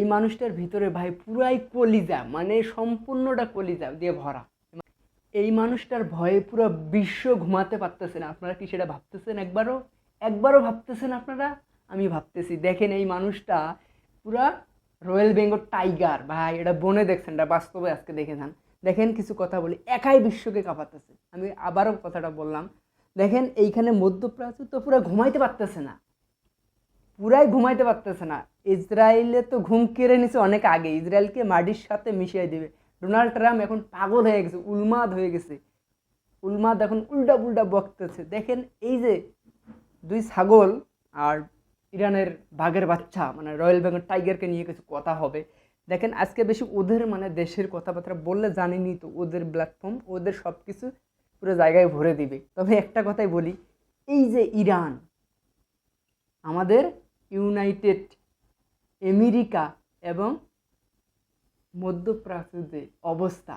এই মানুষটার ভিতরে ভাই পুরাই কলিজা মানে সম্পূর্ণটা কলিজা দিয়ে ভরা। এই মানুষটার ভয়ে পুরো বিশ্ব ঘুমাতে পারতেছে না। আপনারা কি সেটা ভাবতেছেন একবারও? একবারও ভাবতেছেন আপনারা? আমি ভাবতেছি, দেখেন এই মানুষটা পুরা রয়্যাল বেঙ্গল টাইগার, ভাই, এটা বনে দেখছেন, এটা বাস্তবে আজকে দেখে যান। দেখেন কিছু কথা বলি, একাই বিশ্বকে কাঁপাতেছে। আমি আবারও কথাটা বললাম, দেখেন এইখানে মধ্যপ্রাচ্য তো পুরো ঘুমাইতে পারতেছে না। পুরাই ঘুমাইতে পারতেছে না। ইসরায়েলে তো ঘুম কেড়ে নিছে অনেক আগে। ইসরায়েলকে মাটির সাথে মিশিয়ে দেবে। ডোনাল্ড ট্রাম্প এখন পাগল হয়ে গেছে, উলমাদ হয়ে গেছে। উলমাদ এখন উল্টা পুল্টা বকতেছে। দেখেন এই যে দুই ছাগল আর ইরানের বাঘের বাচ্চা মানে রয়্যাল বেঙ্গল টাইগারকে নিয়ে কিছু কথা হবে। দেখেন আজকে বেশি ওদের মানে দেশের কথাবার্তা বললে জানিনি তো, ওদের প্ল্যাটফর্ম ওদের সব কিছু পুরো জায়গায় ভরে দিবে। তবে একটা কথাই বলি, এই যে ইরান, আমাদের ইউনাইটেড আমেরিকা এবং মধ্যপ্রাচ্যের অবস্থা,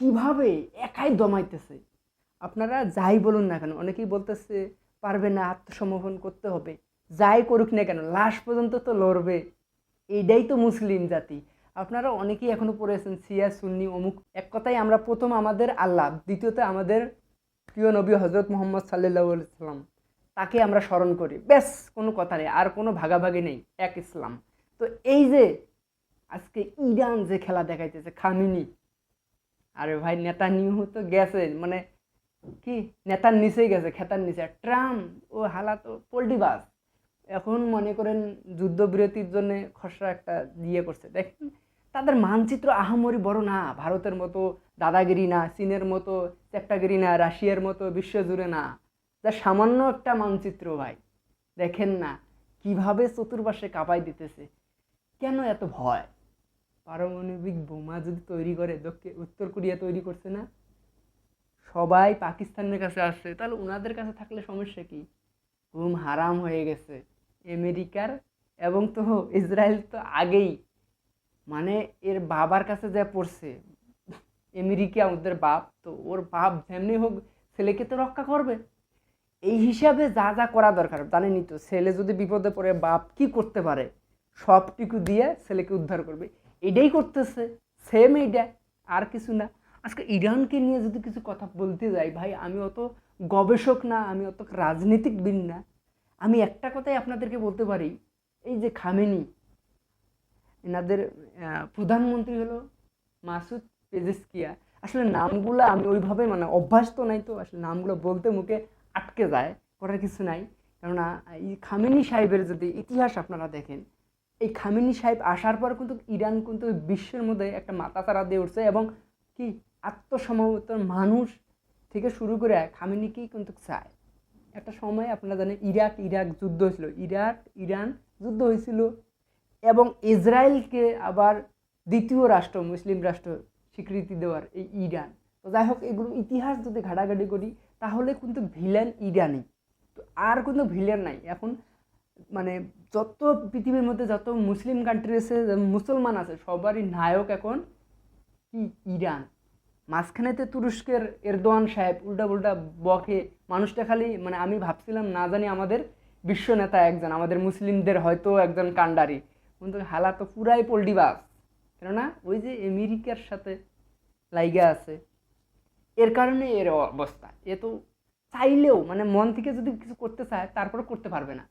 কীভাবে একাই দমাইতেছে? আপনারা যাই বলুন না কেন, অনেকেই বলতেছে, পারবে না, আত্মসমর্পণ করতে হবে। যাই করুক না কেন, লাশ পর্যন্ত তো লড়বে। এইটাই তো মুসলিম জাতি। আপনারা অনেকেই এখনও পড়েছেন সিয়া সুন্নি, অমুক। এক কথাই আমরা প্রথম আমাদের আল্লাহ, দ্বিতীয়ত আমাদের প্রিয় নবী হজরত মোহাম্মদ সাল্লাহ সাল্লাম তাকে আমরা স্মরণ করি। ব্যাস, কোনো কথা নেই, আর কোনো ভাগাভাগি নেই, এক ইসলাম। তো এই যে আজকে ইরান যে খেলা দেখাইতেছে, খামিনি। আরে ভাই নেতা নিউ তো গেছে মানে কি, নেতার নিচেই গেছে, খেতার নিচে। ট্রাম্প, ও হালা তো পোল্ট্রিবাস এখন মনে করেন যুদ্ধবিরতির জন্য খসড়া একটা দিয়ে করছে। দেখেন, তাদের মানচিত্র আহামরি বড় না, ভারতের মতো দাদাগিরি না, চীনের মতো চ্যাপ্টাগিরি না, রাশিয়ার মতো বিশ্বজুড়ে না। যা সামান্য একটা মানচিত্র ভাই। দেখেন না, কীভাবে চতুর্পাশে কাঁপাই দিতেছে। কেন এত ভয়? পারমাণবিক বোমা যদি তৈরি করে, দক্ষিণ, উত্তর কোরিয়া তৈরি করছে না? সবাই পাকিস্তানের কাছে আসছে, তাহলে ওনাদের কাছে থাকলে সমস্যা কি? ঘুম হারাম হয়ে গেছে। আমেরিকার এবং তো ইসরায়েল তো আগেই। মানে এর বাবার কাছে যা পড়ছে, আমেরিকা ওদের বাপ, তো ওর বাপ যেমনি হোক ছেলেকে তো রক্ষা করবে। এই হিসাবে যা যা করা দরকার জানেনই তো, ছেলে যদি বিপদে পড়ে বাপ কি করতে পারে? সবটুকু দিয়ে ছেলেকে উদ্ধার করবে। এটাই করতেছে সেম এইটা আর কিছু না। আজকে ইরানকে নিয়ে যদি কিছু কথা বলতে যাই, ভাই, আমি অত গবেষক না, আমি অত রাজনীতিকবিদ না। আমি একটা কথাই আপনাদেরকে বলতে পারি, এই যে খামেনি, এনাদের প্রধানমন্ত্রী হলো মাসুদ পেজেসকিয়া। আসলে নামগুলো আমি ওইভাবে মানে অভ্যাস তো নাই তো, আসলে নামগুলো বলতে মুখে আটকে যায়, করার কিছু নাই। কেননা, এই খামেনি সাহেবের যদি ইতিহাস আপনারা দেখেন, এই খামেনি সাহেব আসার পর কিন্তু ইরান কিন্তু বিশ্বের মধ্যে একটা মাথা তারা দিয়ে উঠছে এবং কি আত্মসমর্পিত মানুষ থেকে শুরু করে খামেনিকেই কিন্তু চায়। একটা সময় আপনারা জানেন, ইরাক ইরাক যুদ্ধ হয়েছিল। ইরাক, ইরান যুদ্ধ হয়েছিল এবং ইসরায়েলকে আবার দ্বিতীয় রাষ্ট্র, মুসলিম রাষ্ট্র স্বীকৃতি দেওয়ার এই ইরান। তো যাই হোক, এগুলো ইতিহাস যদি ঘাটাঘাটি করি তাহলে কিন্তু ভিলেন ইরানই তো আর কোনো ভিলেন নাই। এখন মানে যত পৃথিবীর মধ্যে যত মুসলিম কান্ট্রি আছে, মুসলমান আছে, সবারই নায়ক এখন কি ইরান। মাঝখানেতে তুরস্কের এরদোয়ান সাহেব উল্টা উল্টা বকে। মানুষটা খালি মানে আমি ভাবছিলাম না জানি আমাদের বিশ্ব নেতা একজন, আমাদের মুসলিমদের হয়তো একজন কাণ্ডারি। কিন্তু হালা তো পুরাই পল্টিবাস কেননা ওই যে আমেরিকার সাথে লাইগা আছে। এর কারণে এর অবস্থা। এ তো চাইলেও মানে মন থেকে যদি কিছু করতে চায় তারপরে করতে পারবে না।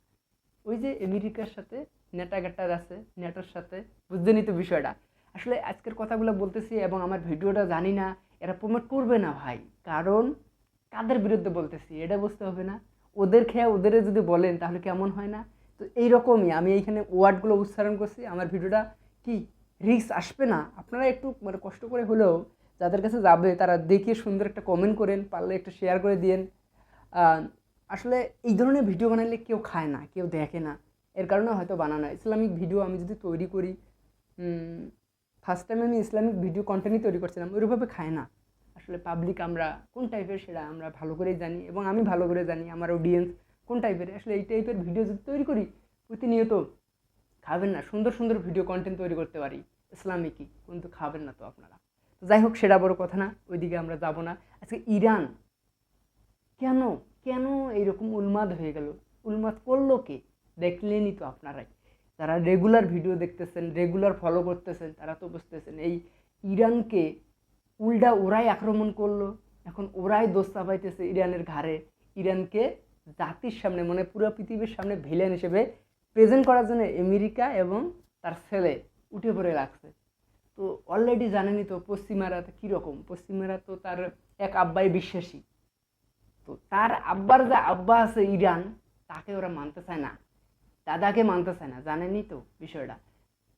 ওই যে আমেরিকার সাথে নেটা গেটার আছে, নেটার সাথে বুঝতেনি তো বিষয়টা? আসলে আজকের কথাগুলো বলতেছি এবং আমার ভিডিওটা জানি না, এরা প্রমোট করবে না ভাই। কারণ কাদের বিরুদ্ধে বলতেছি? এটা বুঝতে হবে না। ওদের খেয়ে ওদের যদি বলেন, তাহলে কেমন হয় না? তো এইরকমই আমি এইখানে ওয়ার্ডগুলো উচ্চারণ করছি। আমার ভিডিওটা কি রিস্ক আসবে না? আপনারা একটু মানে কষ্ট করে হলেও যাদের কাছে যাবে, তারা দেখে সুন্দর একটা কমেন্ট করেন, পারলে একটু শেয়ার করে দিয়েন। আসলে এই ধরনের ভিডিও বানালে কেউ খায় না, কেউ দেখে না। এর কারণে হয়তো বানানো ইসলামিক ভিডিও আমি যদি তৈরি করি ফার্স্ট টাইম আমি ইসলামিক ভিডিও কন্টেন্টই তৈরি করছিলাম, ওইভাবে খায় না। আসলে পাবলিক আমরা কোন টাইপের সেটা আমরা ভালো করেই জানি এবং আমি ভালো করে জানি, আমার অডিয়েন্স কোন টাইপের আসলে এই টাইপের ভিডিও যদি তৈরি করি, প্রতিনিয়ত খাবেন না, সুন্দর সুন্দর ভিডিও কন্টেন্ট তৈরি করতে পারি। ইসলামিকই, কিন্তু খাবেন না তো আপনারা। যাই হোক, সেটা বড় কথা না, ওইদিকে আমরা যাব না। আজকে ইরান। কেন? কেন এইরকম উন্মাদ হয়ে গেল? উন্মাদ করল কে? দেখলেনই তো আপনারাই। যারা রেগুলার ভিডিও দেখতেছেন রেগুলার ফলো করতেছেন, তারা তো বুঝতেছেন, এই ইরানকে উল্টা ওরাই আক্রমণ করল। এখন ওরাই দোষ চাপাইতেছে ইরানের ঘাড়ে। ইরানকে জাতির সামনে মানে পুরো পৃথিবীর সামনে ভিলেন হিসেবে প্রেজেন্ট করার জন্য আমেরিকা এবং তার ছেলে উঠে পড়ে লাগছে। তো অলরেডি জানেনই তো পশ্চিমারা তো কীরকম? পশ্চিমারা তো তার এক আব্বাই বিশ্বাসী। তো তার আব্বার যে আব্বা আছে ইরান, তাকে ওরা মানতে চায় না। দাদাকে মানতে চায় না, জানেনই তো বিষয়টা।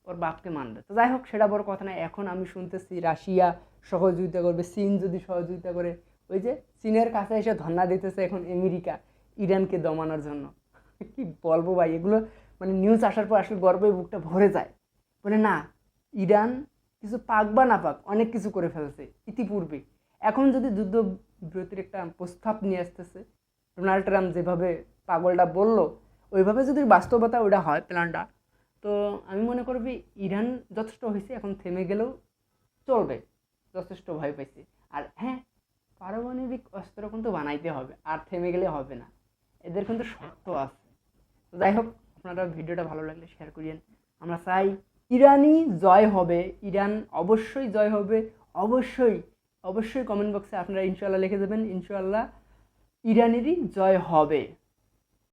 ওর বাপকে মানবে। তো যাই হোক, সেটা বড় কথা না, এখন আমি শুনতেছি রাশিয়া সহযোগিতা করবে, চীন যদি সহযোগিতা করে। ওই যে চীনের কাছে এসে ধর্ণা দিতেছে এখন আমেরিকা, ইরানকে দমানোর জন্য। কি বলব ভাই, এগুলো মানে নিউজ আসার পর আসলে গর্বে বুকটা ভরে যায়। মানে না, ইরান কিছু পাক বা না পাক, অনেক কিছু করে ফেলছে ইতিপূর্বে। এখন যদি যুদ্ধ বিরতির একটা প্রস্তাব নিয়ে আসতেছে, ডোনাল্ড ট্রাম্প যেভাবে পাগলটা বলল, ওইভাবে যদি বাস্তবতা ওটা হয় প্ল্যানটা, তো আমি মনে করবি ইরান যথেষ্ট হয়েছে, এখন থেমে গেলেও চলবে, যথেষ্ট ভয় পাইছে। আর হ্যাঁ পারমাণবিক অস্ত্র কিন্তু বানাইতে হবে, আর থেমে গেলে হবে না, এদের কিন্তু শর্ত আছে। যাই হোক, আপনারা ভিডিওটা ভালো লাগলে শেয়ার করিয়েন। আমরা চাই ইরানই জয় হবে। ইরান অবশ্যই জয় হবে। অবশ্যই অবশ্যই কমেন্ট বক্সে আপনারা ইনশাল্লাহ লিখে দেবেন ইনশাল্লাহ ইরানেরই জয় হবে।